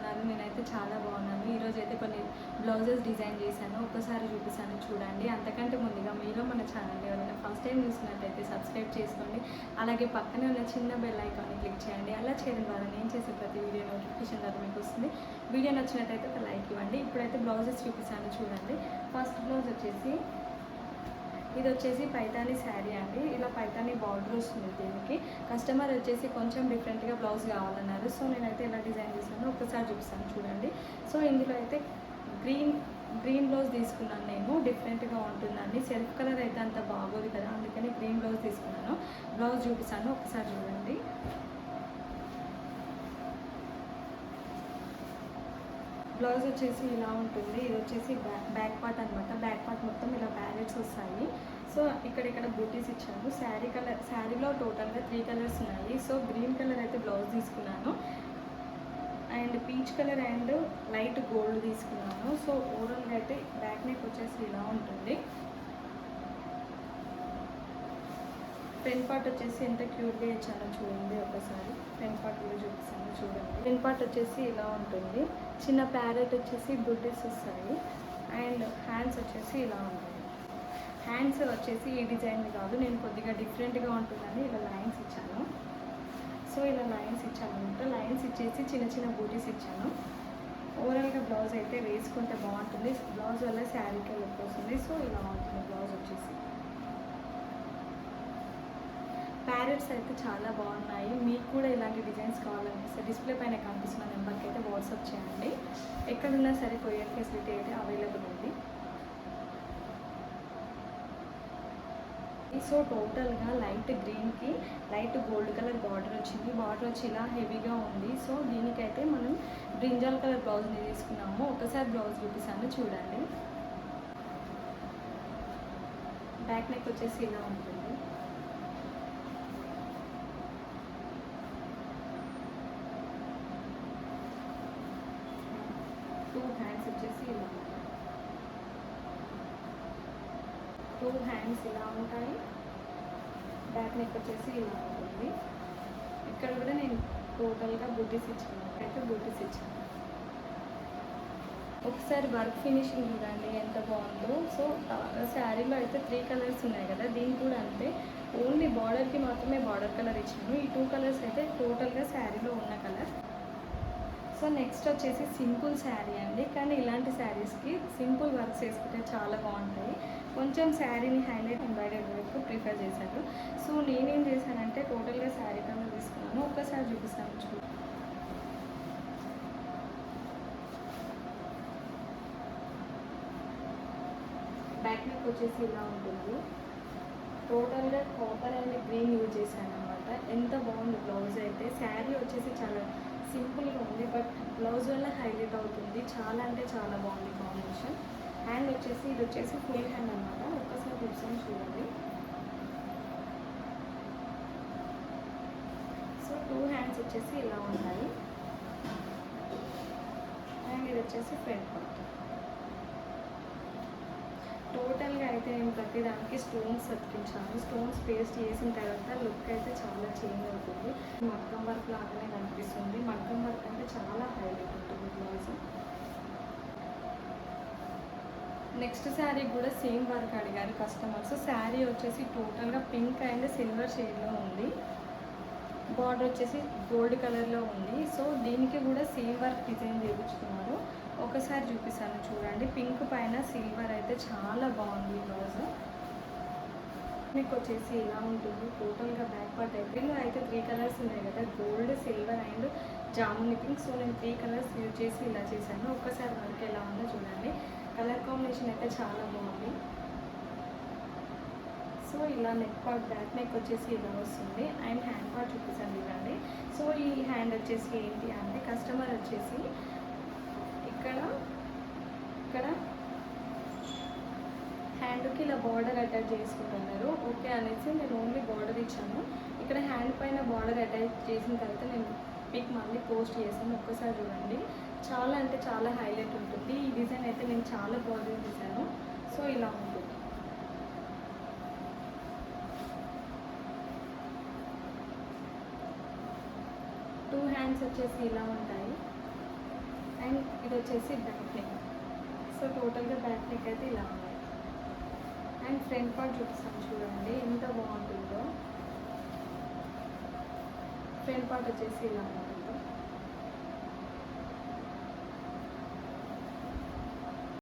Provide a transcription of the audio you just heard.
ఉన్నారు నేనైతే చాలా బాగున్నాను. ఈరోజు అయితే కొన్ని బ్లౌజెస్ డిజైన్ చేశాను ఒకసారి చూపిస్తాను చూడండి. అంతకంటే ముందుగా మీలో మన ఛానల్ ఎవరైనా ఫస్ట్ టైం చూసినట్టయితే సబ్స్క్రైబ్ చేసుకోండి. అలాగే పక్కనే ఉన్న చిన్న బెల్ ఐకాన్ని క్లిక్ చేయండి. అలా చేయడం ద్వారా నేను చేసే ప్రతి వీడియో నోటిఫికేషన్ ద్వారా మీకు వస్తుంది. వీడియో నచ్చినట్టయితే ఒక లైక్ ఇవ్వండి. ఇప్పుడైతే బ్లౌజెస్ చూపిస్తాను చూడండి. ఫస్ట్ బ్లౌజ్ వచ్చేసి ఇది వచ్చేసి పైతాని శారీ అండి. ఇలా పైతాని బార్డర్ వస్తుంది దీనికి. కస్టమర్ వచ్చేసి కొంచెం డిఫరెంట్గా బ్లౌజ్ కావాలన్నారు. సో నేనైతే ఎలా డిజైన్ చేశానో ఒకసారి చూపిస్తాను చూడండి. సో ఇందులో అయితే గ్రీన్ గ్రీన్ బ్లౌజ్ తీసుకున్నాను నేను. డిఫరెంట్గా ఉంటుందండి. సెల్ఫ్ కలర్ అయితే అంత బాగోదు కదా అందుకని గ్రీన్ బ్లౌజ్ తీసుకున్నాను. బ్లౌజ్ చూపిస్తాను. ఒకసారి చూడండి. బ్లౌజ్ వచ్చేసి ఇలా ఉంటుంది. ఇది వచ్చేసి బ్యాక్ బ్యాక్ పార్ట్ అనమాట బ్యాక్ పార్ట్ మొత్తం ఇలా ప్యారెట్స్ వస్తాయి. సో ఇక్కడ ఇక్కడ బూటీస్ ఇచ్చాను శారీ కలర్ శారీలో టోటల్గా త్రీ కలర్స్ ఉన్నాయి. సో గ్రీన్ కలర్ అయితే బ్లౌజ్ తీసుకున్నాను. And peach colour and light gold తీసుకున్నాను. సో ఓవరాల్గా అయితే బ్యాక్ నెక్ వచ్చేసి ఇలా ఉంటుంది. ఫ్రంట్ పార్ట్ వచ్చేసి ఎంత క్యూట్గా ఇచ్చానో చూడండి ఒకసారి. ఫ్రంట్ పార్ట్ కూడా చూపిస్తాను చూడండి. ఫ్రంట్ పార్ట్ వచ్చేసి ఇలా ఉంటుంది. చిన్న ప్యారెట్ వచ్చేసి బుడ్డీస్ వస్తాయి. అండ్ హ్యాండ్స్ వచ్చేసి ఇలా ఉంటాయి హ్యాండ్స్ వచ్చేసి ఈ డిజైన్ కాదు. నేను కొద్దిగా డిఫరెంట్గా ఉంటుందని ఇలా లైన్స్ ఇచ్చాను. సో ఇలా లైన్స్ ఇచ్చాను అనమాట లైన్స్ ఇచ్చేసి చిన్న చిన్న బూటీస్ ఇచ్చాను. ఓవరాల్గా బ్లౌజ్ అయితే వేసుకుంటే బాగుంటుంది. బ్లౌజ్ వల్ల శారీకి లుక్ వస్తుంది. సో ఇలా ఉంటుంది బ్లౌజ్ వచ్చేసి. ప్యారెట్స్ అయితే చాలా బాగున్నాయి. మీకు కూడా ఇలాంటి డిజైన్స్ కావాలనిపిస్తే డిస్ప్లే పైన కనిపిస్తున్న నెంబర్కి అయితే వాట్సాప్ చేయండి. ఎక్కడున్నా సరే కొరియర్ ఫెసిలిటీ అయితే అవైలబుల్ ఉంది. సో టోటల్గా లైట్ గ్రీన్కి లైట్ గోల్డ్ కలర్ బార్డర్ వచ్చింది. బార్డర్ వచ్చి ఇలా హెవీగా ఉంది. సో దీనికైతే మనం బ్రింజాల్ కలర్ బ్లౌజ్ని తీసుకున్నాము. ఒకసారి బ్లౌజ్ చూపిస్తాను చూడండి. బ్యాక్ నెక్ వచ్చేసి ఇలా ఉంటుంది టూ హ్యాండ్స్ వచ్చేసి ఇలా ఉంటాయి టూ హ్యాండ్స్ ఇలా ఉంటాయి. బ్యాక్ నెక్ వచ్చేసి ఇలా ఉంటుంది. ఇక్కడ కూడా నేను టోటల్గా బూటీస్ ఇచ్చాను అయితే బూటీస్ ఇచ్చాను ఒకసారి వర్క్ ఫినిషింగ్ చూడండి ఎంత బాగుందో. సో శారీలో అయితే త్రీ కలర్స్ ఉన్నాయి కదా దీనికి కూడా అంతే. ఓన్లీ బార్డర్కి మాత్రమే బార్డర్ కలర్ ఇచ్చాను. ఈ టూ కలర్స్ అయితే టోటల్గా శారీలో ఉన్న కలర్ సో నెక్స్ట్ వచ్చేసి సింపుల్ శారీ అండి. కానీ ఇలాంటి శారీస్కి సింపుల్ వర్క్స్ వేసుకుంటే చాలా బాగుంటాయి. కొంచెం శారీని హైలైట్ ఎంబ్రాయిడరీ వర్క్ ప్రిఫర్ చేశాను. సో నేనేం చేశానంటే టోటల్గా శారీ కలర్ తీసుకున్నాను. ఒక్కసారి చూపిస్తాను చూ బ్యాక్ నెక్ వచ్చేసి ఇలా ఉంటుంది. టోటల్గా కాపర్ అండ్ గ్రీన్ యూజ్ చేశాను అనమాట ఎంత బాగుంది బ్లౌజ్ అయితే. శారీ వచ్చేసి చాలా సింపుల్గా ఉంది బట్ బ్లౌజ్ వల్ల హైలైట్ అవుతుంది. చాలా అంటే చాలా బాగుంది కాంబినేషన్. హ్యాండ్ వచ్చేసి ఇది వచ్చేసి ఫుల్ హ్యాండ్ అనమాట ఒక్కసారి చూసాను చూడండి. సో టూ హ్యాండ్స్ వచ్చేసి ఇలా ఉంటాయి అండ్ ఇది వచ్చేసి ఫ్రంట్ పార్ట్. టోటల్గా అయితే నేను ప్రతి దానికి స్టోన్స్ అతికించాను. స్టోన్స్ పేస్ట్ చేసిన తర్వాత లుక్ అయితే చాలా చేంజ్ అవుతుంది. మగ్గం వర్క్ లాగానే కనిపిస్తుంది. మగ్గం వర్క్ అంటే చాలా హైలైట్ ఉంటుంది బ్లౌజ్ నెక్స్ట్ శారీ కూడా సేమ్ వర్క్ అడిగారు కస్టమర్స్. శారీ వచ్చేసి టోటల్గా పింక్ అండ్ సిల్వర్ షేడ్లో ఉంది. బార్డర్ వచ్చేసి గోల్డ్ కలర్లో ఉంది. సో దీనికి కూడా సేమ్ వర్క్ డిజైన్ చేయించుకున్నారు. ఒకసారి చూపిస్తాను చూడండి. పింక్ పైన సిల్వర్ అయితే చాలా బాగుంది ఈ బ్లౌజ్. మీకు వచ్చేసి ఇలా ఉంటుంది? టోటల్గా బ్యాక్ పార్ట్ అయిపోయింది అయితే త్రీ కలర్స్ ఉన్నాయి కదా. గోల్డ్ సిల్వర్ అండ్ జాముని పింక్. సో నేను త్రీ కలర్స్ యూజ్ చేసి ఇలా చేశాను. ఒక్కసారి వర్క్ ఎలా ఉందో చూడండి. కలర్ కాంబినేషన్ అయితే చాలా బాగుంది. సో ఇలా నెక్ పార్ట్ బ్యాక్ నెక్ వచ్చేసి ఇలా వస్తుంది. అండ్ హ్యాండ్ పార్ట్ చూపిస్తాను ఇలాంటి సో ఈ హ్యాండ్ వచ్చేసి ఏంటి అంటే కస్టమర్ వచ్చేసి ఇక్కడ ఇక్కడ హ్యాండ్కి ఇలా బార్డర్ అటాచ్ చేసుకుంటున్నారు. ఓకే అనేసి నేను ఓన్లీ బార్డర్ ఇచ్చాను. ఇక్కడ హ్యాండ్ పైన బార్డర్ అటాచ్ చేసిన తర్వాత నేను పిక్ మళ్ళీ పోస్ట్ చేశాను ఒక్కసారి చూడండి. చాలా అంటే చాలా హైలైట్ ఉంటుంది. ఈ డిజైన్ అయితే నేను చాలా బాగా చేశాను. సో ఇలా ఉంటుంది టూ హ్యాండ్స్ వచ్చేసి ఇలా ఉంటాయి. అండ్ ఇది వచ్చేసి బ్యాక్ నెక్ సో టోటల్గా బ్యాక్ నెక్ అయితే ఇలా ఉంది అండ్ ఫ్రంట్ పార్ట్ చూపిస్తాను చూడండి ఎంత బాగుంటుందో. ఫ్రంట్ పార్ట్ వచ్చేసి ఇలా ఉంటుంది.